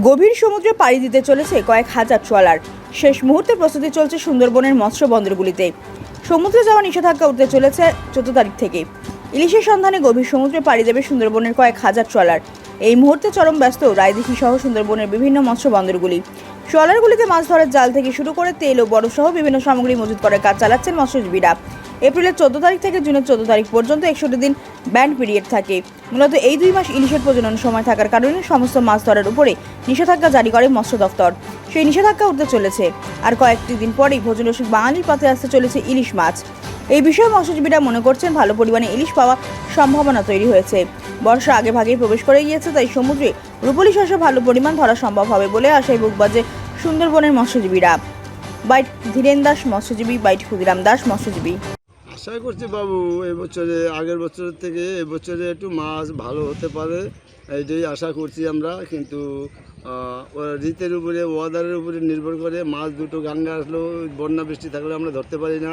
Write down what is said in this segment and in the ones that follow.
গভীর সমুদ্রে পাড়ি দিতে চলেছে কয়েক হাজার ট্রলার। শেষ মুহূর্তে প্রস্তুতি চলছে সুন্দরবনের মৎস্য বন্দরগুলিতে। সমুদ্রে যাওয়া নিষেধাজ্ঞা উঠতে চলেছে চোদ্দ তারিখ থেকে। ইলিশের সন্ধানে গভীর সমুদ্রে পাড়ি দেবে সুন্দরবনের কয়েক হাজার ট্রলার। এই মুহূর্তে চরম ব্যস্ত রায়দিঘি সহ সুন্দরবনের বিভিন্ন মৎস্য বন্দরগুলি। ট্রলারগুলিতে মাছ ধরার জাল থেকে শুরু করে তেল ও বড় সহ বিভিন্ন সামগ্রী মজুত করার কাজ চালাচ্ছেন মৎস্যজীবীরা। এপ্রিলের চোদ্দ তারিখ থেকে জুনের চোদ্দ তারিখ পর্যন্ত একষট্টি দিন ব্যান্ড পিরিয়ড থাকে। মূলত এই দুই মাস ইলিশের প্রজনন সময় থাকার কারণে সমস্ত মাছ ধরার উপরে নিষেধাজ্ঞা জারি করে মৎস্য দফতর সেই নিষেধাজ্ঞা উঠতে চলেছে। আর কয়েকটি দিন পরেই ভোজন রসিক বাঙালির পথে আসতে চলেছে ইলিশ মাছ। এই বিষয়ে মৎস্যজীবীরা মনে করছেন, ভালো পরিমাণে ইলিশ পাওয়া সম্ভাবনা তৈরি হয়েছে। বর্ষা আগে ভাগেই প্রবেশ করে গিয়েছে, তাই সমুদ্রে রূপলি শস্য ভালো পরিমাণ ধরা সম্ভব হবে বলে আশায় বুক বাজে সুন্দরবনের মৎস্যজীবীরা। বাইট ধীরেন দাস মৎস্যজীবী, বাইট ক্ষুদিরাম দাস মৎস্যজীবী। আশা করছি বাবু, এবছরে, আগের বছরের থেকে এবছরে একটু মাছ ভালো হতে পারে, এইটাই আশা করছি আমরা। কিন্তু ঋতের উপরে, ওয়াদারের উপরে নির্ভর করে মাছ দুটো গাঙ্গা আসলেও বন্যা বৃষ্টি থাকলে আমরা ধরতে পারি না।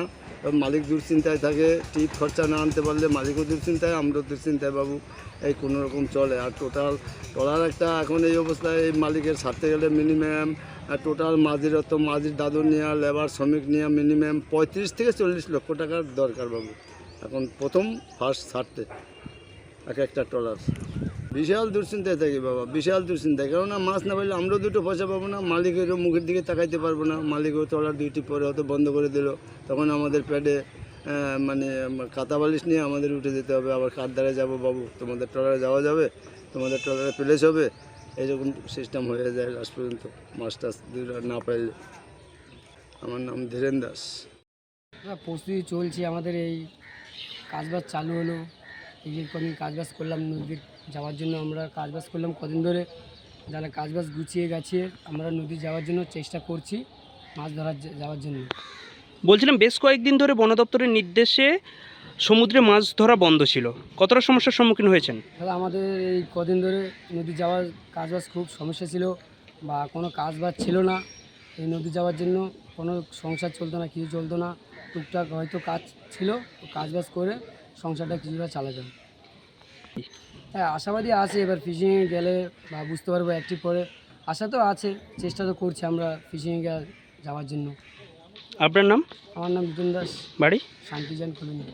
মালিক দুশ্চিন্তায় থাকে টিপ খরচা না আনতে পারলে মালিকও দুশ্চিন্তায়, আমরাও দুশ্চিন্তায় বাবু। এই কোনো রকম চলে। আর টোটাল টলার একটা এখন এই অবস্থায় এই মালিকের ছাড়তে গেলে মিনিমাম টোটাল মাঝির অত, মাঝির দাদু নেওয়া লেবার শ্রমিক নেওয়া মিনিমাম পঁয়ত্রিশ থেকে চল্লিশ লক্ষ টাকার দরকার বাবু। এখন প্রথম ফার্স্ট ছাড়তে এক একটা ট্রলার বিশাল দুশ্চিন্তায় থাকি বাবা, বিশাল দুশ্চিন্তায়। কেননা মাছ না পাইলে আমরাও দুটো পয়সা পাবো না, মালিকেরও মুখের দিকে তাকাইতে পারব না। মালিকও ট্রলার দুইটি পরে হয়তো বন্ধ করে দিল। তখন আমাদের প্যাডে মানে কাতা বালিশ নিয়ে আমাদের উঠে যেতে হবে। আবার কার দ্বারা যাব বাবু, তোমাদের ট্রলারে যাওয়া যাবে, তোমাদের ট্রলারে প্লেস হবে। এইরকম সিস্টেম হয়ে যায় লাস্ট পর্যন্ত। দুটো না পাইলে। আমার নাম ধীরেন দাস। প্রস্তুতি চলছে আমাদের এই কাজবাজ চালু হলো। এই যে কদিন কাজবাজ করলাম নদীর যাওয়ার জন্য আমরা কাজবাজ করলাম। কদিন ধরে যারা কাজবাজ গুছিয়ে গাছিয়ে আমরা নদী যাওয়ার জন্য চেষ্টা করছি মাছ ধরার যাওয়ার জন্য। বলছিলাম বেশ কয়েকদিন ধরে বন দপ্তরের নির্দেশে সমুদ্রে মাছ ধরা বন্ধ ছিল। কতটা সমস্যার সম্মুখীন হয়েছেন? তাহলে আমাদের এই কদিন ধরে নদী যাওয়ার কাজবাজ খুব সমস্যা ছিল বা কোনো কাজবাজ ছিল না। এই নদী যাওয়ার জন্য কোনো সংসার চলতো না কিছু চলতো না। টুকটাক হয়তো কাজ ছিল কাজবাজ করে সংসারটা কিছুটা চালাতাম। হ্যাঁ আশাবাদী আছে এবার ফিশিংয়ে গেলে বা বুঝতে পারব অ্যাক্টিভ পরে। আশা তো আছে চেষ্টা তো করছি আমরা ফিশিংয়ে যাওয়ার জন্য। আপনার নাম? আমার নাম বিপিন দাস। বাড়ি? শান্তিজান কলোনি।